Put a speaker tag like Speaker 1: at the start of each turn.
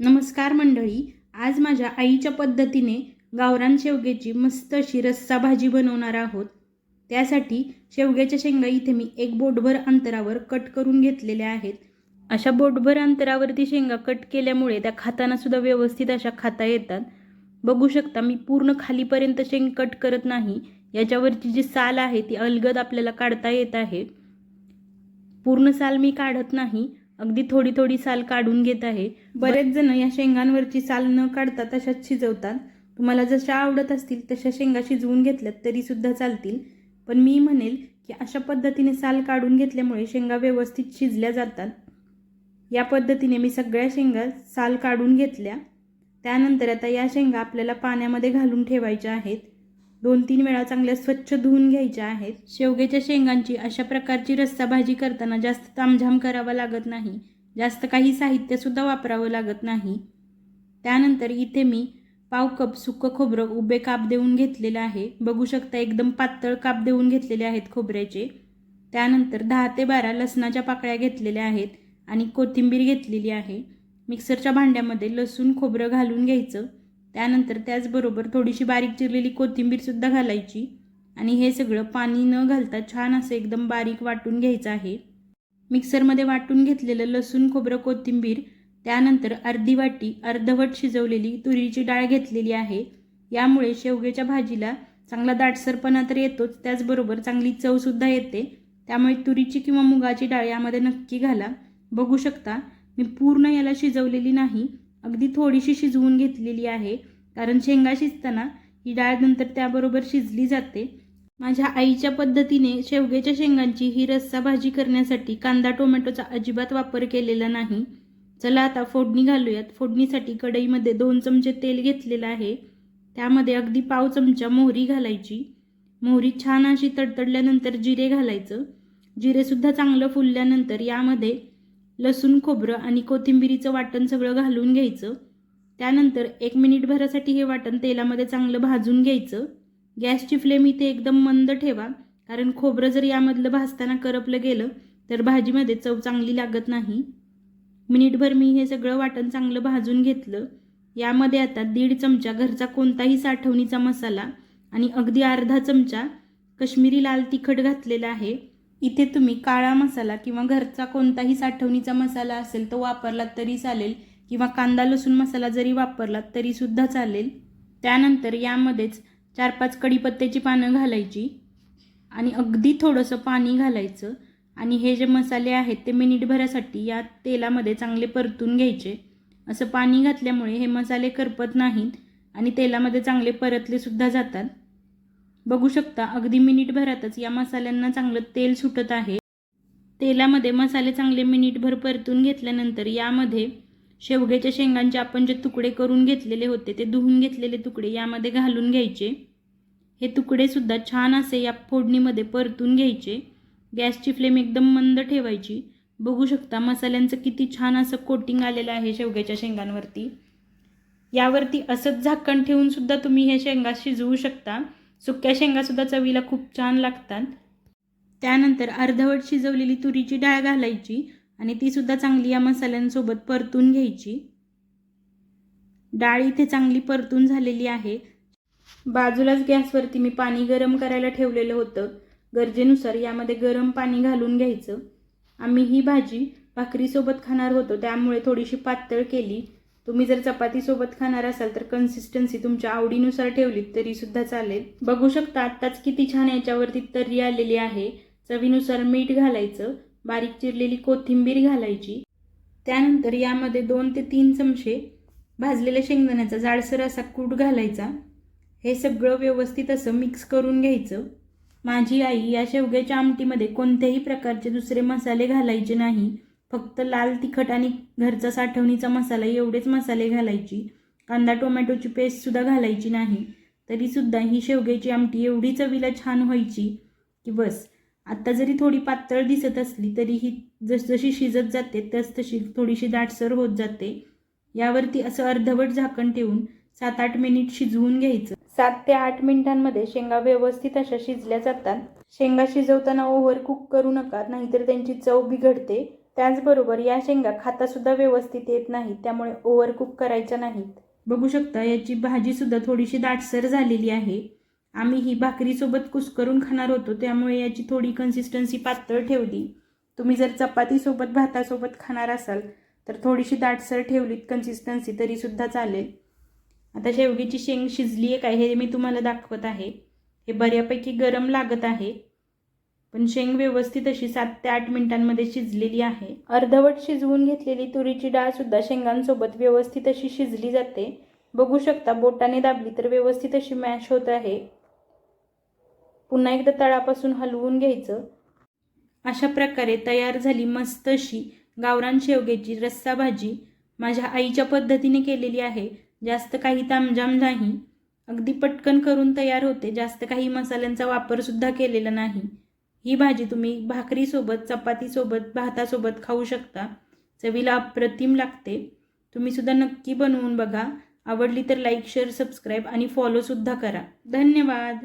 Speaker 1: नमस्कार मंडळी आज माझ्या आईच्या पद्धतीने गावरान शेवग्याची मस्त अशी रस्सा भाजी बनवणार आहोत. त्यासाठी शेवग्याच्या शेंगा इथे मी एक बोटभर अंतरावर कट करून घेतलेल्या आहेत. अशा बोटभर अंतरावरती शेंगा कट केल्यामुळे त्या खाताना सुद्धा व्यवस्थित अशा खाता येतात. बघू शकता मी पूर्ण खालीपर्यंत शेंग कट करत नाही. याच्यावरची जी साल आहे ती अलगद आपल्याला काढता येत आहे. पूर्ण साल मी काढत नाही. अगदी थोडी थोडी साल काढून घेत आहे. बरेच जण या शेंगांवरची साल न काढता तशाच शिजवतात. तुम्हाला जशा आवडत असतील तशा शेंगा शिजवून घेतल्यात तरी सुद्धा चालतील. पण मी म्हणेल की अशा पद्धतीने साल काढून घेतल्यामुळे शेंगा व्यवस्थित शिजल्या जातात. या पद्धतीने मी सगळ्या शेंगा साल काढून घेतल्या. त्यानंतर आता या शेंगा आपल्याला पाण्यामध्ये घालून ठेवायच्या आहेत. दोन तीन वेळा चांगल्या स्वच्छ धुवून घ्यायच्या आहेत. शेवग्याच्या शेंगांची अशा प्रकारची रस्सा भाजी करताना जास्त तामझाम करावा लागत नाही. जास्त काही साहित्यसुद्धा वापरावं लागत नाही. त्यानंतर इथे मी पाव कप सुकं खोबरं उभे काप देऊन घेतलेलं आहे. बघू शकता एकदम पातळ काप देऊन घेतलेले आहेत खोबऱ्याचे. त्यानंतर दहा ते बारा लसणाच्या पाकळ्या घेतलेल्या आहेत आणि कोथिंबीर घेतलेली आहे. मिक्सरच्या भांड्यामध्ये लसूण खोबरं घालून घ्यायचं. त्यानंतर त्याचबरोबर थोडीशी बारीक चिरलेली कोथिंबीरसुद्धा घालायची. आणि हे सगळं पाणी न घालता छान असं एकदम बारीक वाटून घ्यायचं आहे. मिक्सरमध्ये वाटून घेतलेलं लसूण खोबरं कोथिंबीर त्यानंतर अर्धी वाटी अर्धवट शिजवलेली तुरीची डाळ घेतलेली आहे. यामुळे शेवग्याच्या भाजीला चांगला दाटसरपणा तर येतोच त्याचबरोबर चांगली चवसुद्धा येते. त्यामुळे तुरीची किंवा मुगाची डाळ यामध्ये नक्की घाला. बघू शकता मी पूर्ण याला शिजवलेली नाही. अगदी थोडीशी शिजवून घेतलेली आहे. कारण शेंगा शिजताना ही डाळ नंतर त्याबरोबर शिजली जाते. माझ्या आईच्या पद्धतीने शेवग्याच्या शेंगांची ही रस्सा भाजी करण्यासाठी कांदा टोमॅटोचा अजिबात वापर केलेला नाही. चला आता फोडणी घालूयात. फोडणीसाठी कढईमध्ये दोन चमचे तेल घेतलेलं आहे. त्यामध्ये अगदी पाव चमचा मोहरी घालायची. मोहरी छान अशी तडतडल्यानंतर जिरे घालायचं. जिरेसुद्धा चांगलं फुलल्यानंतर यामध्ये लसूण खोबरं आणि कोथिंबिरीचं वाटण सगळं घालून घ्यायचं. त्यानंतर एक मिनिटभरासाठी हे वाटण तेलामध्ये चांगलं भाजून घ्यायचं. गॅसची फ्लेम इथे एकदम मंद ठेवा कारण खोबरं जर यामधलं भाजताना करपलं गेलं तर भाजीमध्ये चव चांगली लागत नाही. मिनिटभर मी हे सगळं वाटण चांगलं भाजून घेतलं. यामध्ये आता दीड चमचा घरचा कोणताही साठवणीचा मसाला आणि अगदी अर्धा चमचा कश्मीरी लाल तिखट घातलेला आहे. इथे तुम्ही काळा मसाला किंवा घरचा कोणताही साठवणीचा मसाला असेल तो वापरलात तरी चालेल. किंवा कांदा लसूण मसाला जरी वापरलात तरीसुद्धा चालेल. त्यानंतर यामध्येच चार पाच कढीपत्त्याची पानं घालायची आणि अगदी थोडंसं पाणी घालायचं. आणि हे जे मसाले आहेत ते मिनिटभरासाठी या तेलामध्ये चांगले परतून घ्यायचे. असं पाणी घातल्यामुळे हे मसाले करपत नाहीत आणि तेलामध्ये चांगले परतले सुद्धा जातात. बघू शकता अगदी मिनिटभरातच या मसाल्यांना चांगलं तेल सुटत आहे. तेलामध्ये मसाले चांगले मिनिटभर परतून घेतल्यानंतर यामध्ये शेवग्याच्या शेंगांचे आपण जे तुकडे करून घेतलेले होते ते धुवून घेतलेले तुकडे यामध्ये घालून घ्यायचे. हे तुकडे सुद्धा छान असे या फोडणीमध्ये परतून घ्यायचे. गॅसची फ्लेम एकदम मंद ठेवायची. बघू शकता मसाल्यांचं किती छान असं कोटिंग आलेलं आहे शेवग्याच्या शेंगांवरती. यावरती असंच झाकण ठेवून सुद्धा तुम्ही हे शेंगा शिजवू शकता. सुक्या शेंगासुद्धा चवीला खूप छान लागतात. त्यानंतर अर्धवट शिजवलेली तुरीची डाळ घालायची आणि तीसुद्धा चांगली या मसाल्यांसोबत परतून घ्यायची. डाळ इथे चांगली परतून झालेली आहे. बाजूलाच गॅसवरती मी पाणी गरम करायला ठेवलेलं होतं. गरजेनुसार यामध्ये गरम पाणी घालून घ्यायचं. आम्ही ही भाजी भाकरीसोबत खाणार होतो त्यामुळे थोडीशी पातळ केली. तुम्ही जर चपातीसोबत खाणार असाल तर कन्सिस्टन्सी तुमच्या आवडीनुसार ठेवलीत तरीसुद्धा चालेल. बघू शकता आत्ताच किती छान याच्यावरती तर्री आलेली आहे. चवीनुसार मीठ घालायचं बारीक चिरलेली कोथिंबीर घालायची. त्यानंतर यामध्ये दोन ते तीन चमचे भाजलेल्या शेंगदाण्याचा जाडसर असा कूट घालायचा. हे सगळं व्यवस्थित असं मिक्स करून घ्यायचं. माझी आई या शेवग्याच्या आमटीमध्ये कोणत्याही प्रकारचे दुसरे मसाले घालायचे नाही. फक्त लाल तिखट आणि घरचा साठवणीचा मसाला एवढेच मसाले घालायची. कांदा टोमॅटोची पेस्टसुद्धा घालायची नाही. तरीसुद्धा ही शेवग्याची आमटी एवढी चवीला छान व्हायची की बस. आत्ता जरी थोडी पातळ दिसत असली तरी ही जसजशी शिजत जाते तस तशी थोडीशी दाटसर होत जाते. यावरती असं अर्धवट झाकण ठेवून सात आठ मिनिट शिजवून घ्यायचं. सात ते आठ मिनिटांमध्ये शेंगा व्यवस्थित अशा शिजल्या जातात. शेंगा शिजवताना ओव्हर कुक करू नका नाहीतर त्यांची चव बिघडते. त्याचबरोबर या शेंगा खातासुद्धा व्यवस्थित येत नाहीत त्यामुळे ओव्हरकुक करायच्या नाहीत. बघू शकता याची भाजीसुद्धा थोडीशी दाटसर झालेली आहे. आम्ही ही भाकरीसोबत कुस्करून खाणार होतो त्यामुळे याची थोडी कन्सिस्टन्सी पातळ ठेवली. तुम्ही जर चपातीसोबत भातासोबत खाणार असाल तर थोडीशी दाटसर ठेवलीत कन्सिस्टन्सी तरीसुद्धा चालेल. आता शेवगीची शेंग शिजली आहे काय हे मी तुम्हाला दाखवत आहे. हे बऱ्यापैकी गरम लागत आहे. पण शेंग व्यवस्थित अशी सात ते आठ मिनिटांमध्ये शिजलेली आहे. अर्धवट शिजवून घेतलेली तुरीची डाळ सुद्धा शेंगांसोबत व्यवस्थित अशी शिजली जाते. बघू शकता बोटाने दाबली तर व्यवस्थित अशी मॅश होत आहे. पुन्हा एकदा तळापासून हलवून घ्यायचं. अशा प्रकारे तयार झाली मस्त अशी गावरान शेवग्याची रस्सा भाजी माझ्या आईच्या पद्धतीने केलेली आहे. जास्त काही तामजाम नाही. अगदी पटकन करून तयार होते. जास्त काही मसाल्यांचा वापरसुद्धा केलेला नाही. ही भाजी तुम्ही भाकरीसोबत चपातीसोबत भातासोबत खाऊ शकता. चवीला अप्रतिम लागते. तुम्ही सुद्धा नक्की बनवून बघा. आवडली तर लाईक शेअर सबस्क्राईब आणि फॉलोसुद्धा करा. धन्यवाद.